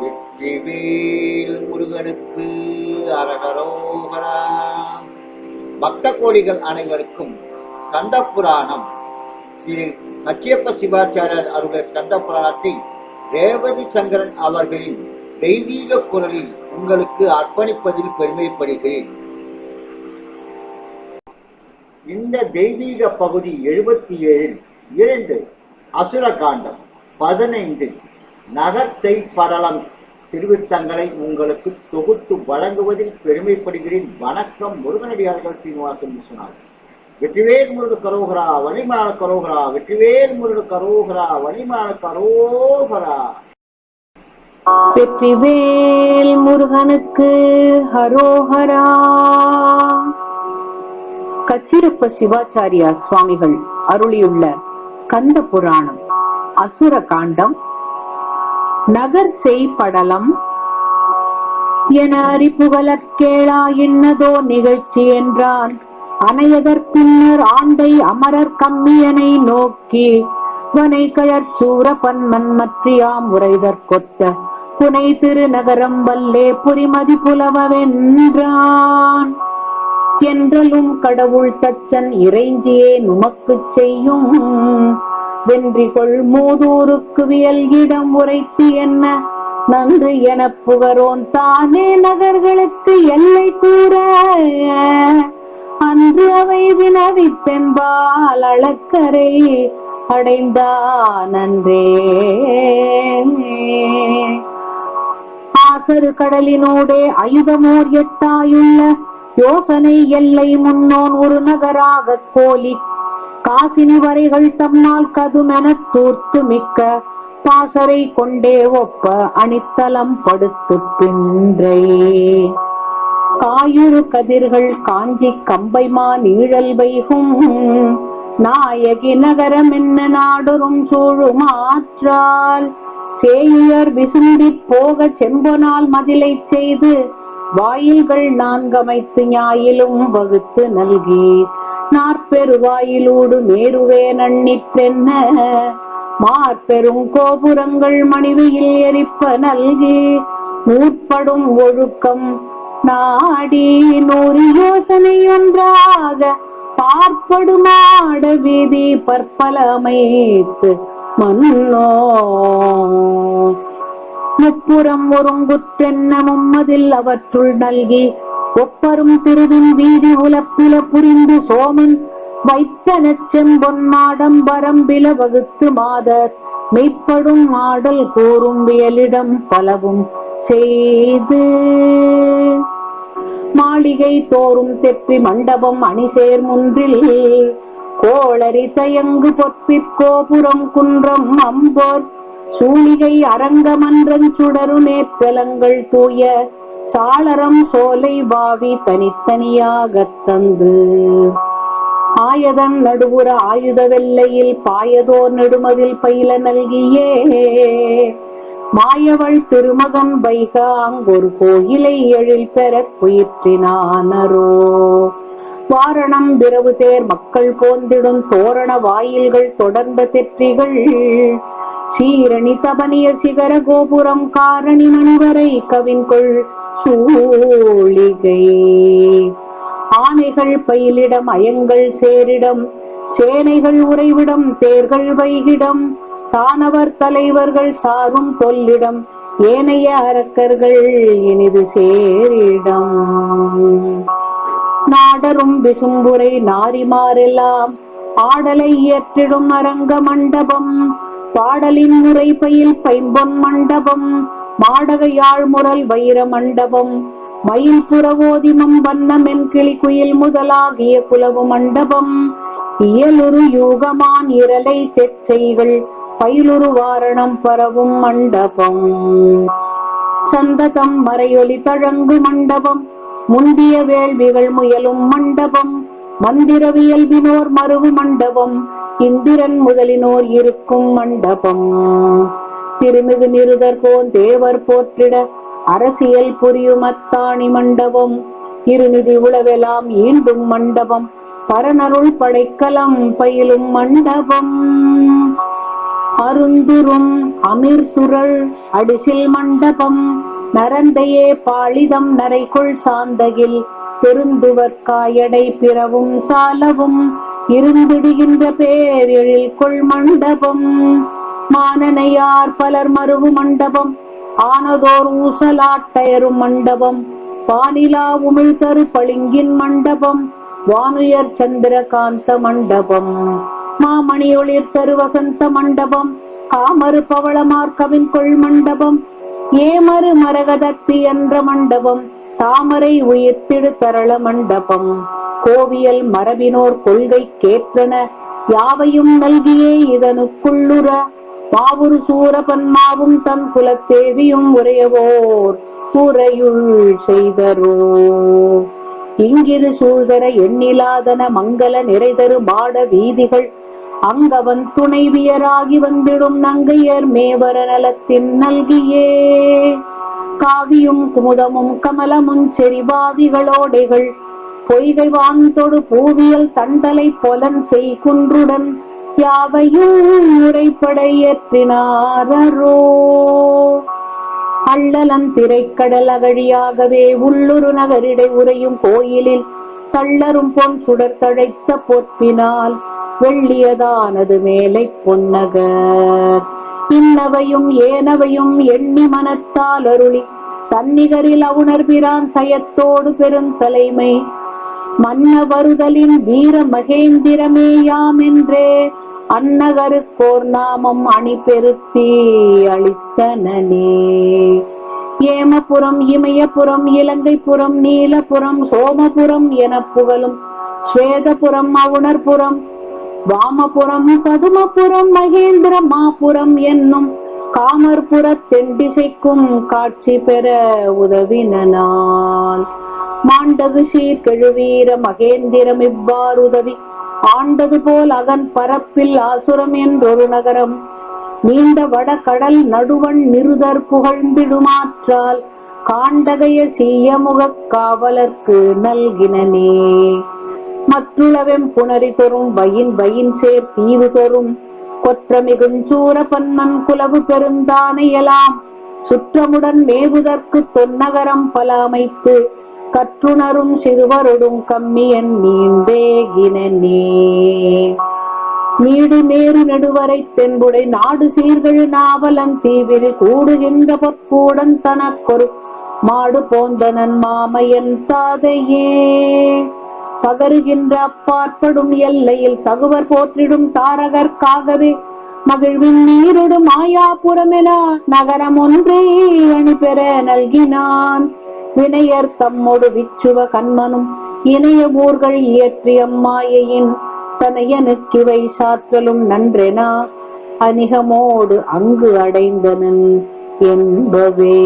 வெற்றிவேல் முருகனுக்கு அரகரோகரா. பக்த கோடிகள் அனைவருக்கும் கந்த புராணம் திரு கச்சியப்ப சிவாச்சாரியர் அருடைய ஸ்கந்த புராணத்தை ரேவதி சங்கரன் அவர்களின் தெய்வீக குரலில் உங்களுக்கு அர்ப்பணிப்பதில் பெருமைப்படுகிறேன். இந்த தெய்வீக பகுதி எழுபத்தி ஏழில் இரண்டு அசுர காண்டம் பதினைந்து. நகர் செய்படலம் திருவித்தங்களை உங்களுக்கு தொகுத்து வழங்குவதில் பெருமைப்படுகிறேன். வணக்கம் முருகனடியார்கள் சீனிவாசன் விஸ்வநாத் வெற்றிவேல் முருடு கரோகரா வழிமான கரோகரா வெற்றிவேல் முருடு கரோகரா வழிமான கரோகரா. வெற்றிவேல் முருகனுக்கு ஹரோஹரா. கச்சிருப்ப சிவாச்சாரியா சுவாமிகள் அருளியுள்ள கந்த புராணம் அசுர காண்டம் நகர் செய்படலம். என அறிப்புகழற் கேளா என்னதோ நிகழ்ச்சி என்றான். அணையதற் பின்னர் ஆண்டை அமரர் கம்மியனை நோக்கி வனை கயற்சூர பன்மன் மற்றியாம் உரைதற்கொத்த புனை திருநகரம் வல்லே புரிமதி புலவவென்றான் என்றலும் கடவுள் தச்சன் இறைஞ்சியே நுமக்குச் செய்யும் வென்றிகொள் மூதூருக்கு வியல் இடம் உரைத்து என்ன? நன்று என புகரோன் தானே நகர்களுக்கு எல்லை கூற. அன்று அவை வினவித்தென்பால் அளக்கரை அடைந்தான் ஆசரு கடலினோடே அயுதமோர் எட்டாயுள்ள யோசனை எல்லை முன்னோன் ஒரு நகராக கோலி காசினி வரைகள் தம்மால் கதுமெனத் தூர்த்து மிக்க பாசரை கொண்டே ஒப்ப அணித்தலம் படுத்து பின்றை. காயுறு கதிர்கள் காஞ்சி கம்பைமா நீழல் வைகும் நாயகி நகரம் என்ன நாடொரும் சூழுமாற்றால். சேயுயர் விசும்பி போக செம்பொனால் மதிலை செய்து வாயில்கள் நான்கமைத்து ஞாயிலும் வகுத்து நல்கி நாற்பெருவாயிலூடு மேருவே நன்னிப்பென்ன மார்பெரும் கோபுரங்கள் மணிவையில் எரிப்ப நல்கி நூற்படும் ஒழுக்கம் நாடி நூறு யோசனை ஒன்றாக பார்ப்படுமாட வீதி பற்பல அமைத்து மன்னோ. முப்புறம் ஒருங்குற்றென்ன மும்மதில் அவற்றுள் நல்கி ஒப்பரும் திருவின் வீதி உலப்பில புரிந்து சோமன் வைத்தன செம்பொன் மாடம் வரம்பில வகுத்து மாதர். மெய்ப்படும் ஆடல் கூறும் வியலிடம் பலவும் செய்து. மாளிகை தோறும் தெப்பி மண்டபம் அணிசேர் முன்றில் கோளரி தயங்கு பொற்பி கோபுரம் குன்றம் அம்போர். சூழிகை அரங்கமன்றன் சுடரு நேற்றலங்கள் தூய சாளரம் சோலை பாவி தனித்தனியாக தந்து ஆயதன் நடுவுற ஆயுத வெள்ளையில் பாயதோர் நெடுமதில் பயில நல்கியே. மாயவள் திருமகன் வைக அங்கொரு கோயிலை எழில் பெற குயிற்றினானரோ. வாரணம் விரவு தேர் மக்கள் போந்திடும் தோரண வாயில்கள் தொடர்ந்த தெற்றிகள். சீரணி தபனிய சிகர கோபுரம் காரணி மணிவரை கவின்கொள் சூழிகை. ஆனைகள் பயிலிடம் அயங்கள் சேரிடம் சேனைகள் உறைவிடம் தேர்கள் வைகிடம் தானவர் தலைவர்கள் சாரும் கொல்லிடம் ஏனைய அரக்கர்கள் இனிது சேரிடம். நாடரும் விசும்புரை நாரிமாரெல்லாம் ஆடலை இயற்றிடும் அரங்க மண்டபம் பாடலின் முறை பைம்பொன் மண்டபம் மாடகையாழ் முரல் வைர மண்டபம். மயில் புறவோதிமம் வண்ணமென் கிளி குயில் முதலாகிய குலவு மண்டபம். இயலுரு யூகமான் இரலை செச்சைகள் பயிலுரு வாரணம் பரவும் மண்டபம். சந்ததம் மறையொலி தழங்கு மண்டபம். முந்திய வேள்விகள் முயலும் மண்டபம். மந்திரவியல்பினோர் மருவு மண்டபம். இந்திரன் முதலினோர் இருக்கும் மண்டபம். திருமிகு நிருதர்கோன் தேவர் போற்றிட அரசியல் புரியும் அத்தாணி மண்டபம். இருநிதி உளவெல்லாம் ஈண்டும் மண்டபம். பரநருள் படைக்கலம் பயிலும் மண்டபம். அருந்துரும் அமிர்துரள் அடிசில் மண்டபம். நரந்தையே பாளிதம் நரைக்குள் சாந்தகில். பெருந்துவர்க்காயடை பிறவும் சாலவும். இருந்திடுகின்ற பேரெழில் கொள் மண்டபம். மானனையார் பலர் மருவு மண்டபம் ஆனதோர் ஊசலாட்டயரும் மண்டபம் பானிலா உமிழ் தரு பளிங்கின் மண்டபம் வானுயர் சந்திரகாந்த மண்டபம் மாமணி ஒளிர் தரு வசந்த மண்டபம் காமறு பவளமார்க்கவின் கொள் மண்டபம் ஏமறு மரகதத்தி என்ற மண்டபம் தாமரை உயிர்த்திடு தரள மண்டபம் கோவியல் மரபினோர் கொள்கை கேற்றன யாவையும் நல்கியே இதனுக்குள்ளுற மாவுரு சூரபன்மாவும் தன் குலத்தேவியும் உரையவோர் கூரையுள் செய்தரோ. இங்கிரு சூழ்தர எண்ணிலாதன மங்கள நிறைதரு மாட வீதிகள் அங்கவன் துணைவியராகி வந்திடும் நங்கையர் மேவர நலத்தின் நல்கியே. காவியும் குமுதமும் கமலமும் செறிவாவிகளோடைகள் பொய்கை வான்தொடு பூவியல் தண்டலை பொலன் செய் குன்றுடன் யாவையும் உரைப்படையற்றினாரோ அள்ளலன் திரைக்கடல் அகழியாகவே உள்ளுரு நகரிடை உரையும் கோயிலில் தள்ளரும் பொன் சுடர் தழைத்த பொற்பினால் வெள்ளியதானது மேலை பொன்னகர். இன்னவையும் ஏனவையும் எண்ணி மனத்தால் அருளி தன்னிகரில் அவுணர் பிரான் சயத்தோடு பெருந்தலைமை மன்ன வருதலின் வீர மகேந்திரமேயாம் என்றே அன்னகருக்கோர் நாமம் அணி பெருத்தி அளித்தனனே. ஏமபுரம் இமயபுரம் இலங்கைபுரம் நீலபுரம் சோமபுரம் என புகழும் ஸ்வேதபுரம் அவுணர்புரம் வாமபுரம் பதுமபுரம் மகேந்திர மாபுரம் என்னும் காமர்புர தென்திசைக்கும் காட்சி பெற உதவினால் மாண்டது சீர்கெழுவீர மகேந்திரம் இவ்வாறு உதவி ஆண்டது போல் அகன் பரப்பில் ஆசுரம் என்றொரு நகரம். நீண்ட வட கடல் நடுவன் நிருதர் புகழ்ந்திடுமாற்றால் காண்டகைய சீயமுகக் காவலர்க்கு நல்கினனே மற்றுளவெம் புணரி தொறும் வயின் வயின் சேர் தீவு தொறும். கொற்றமிகுஞ்சூர பன்மன் குலவு பெருந்தானையலாம் சுற்றமுடன் மேவுதற்கு தொன்னகரம் பல அமைத்து கற்றுணரும் சிறுவருடும் கம்மியன் மீண்டேகினே நீடு மேறு நெடுவரை தென்புடை நாடு சீர்கள் நாவலன் தீவிரி கூடுகின்ற பொற்கூடன் தனக்கொரு மாடு போந்தனன் மாமையன் தாதையே. பகருகின்ற அப்பாற்படும் எல்லையில் தகுவர் போற்றிடும் தாரகர்க்காகவே மகிழ்வின் நீரொடு மாயாபுரமென நகரம் ஒன்றே அணி பெற நல்கினான். வினையர் தம்மொடு விச்சுவ கண்மனும் இணைய ஊர்கள் இயற்றிய மாயையின் தனையனுக்கிவை சாற்றலும் நன்றெனா அணிகமோடு அங்கு அடைந்தனன் என்பவே.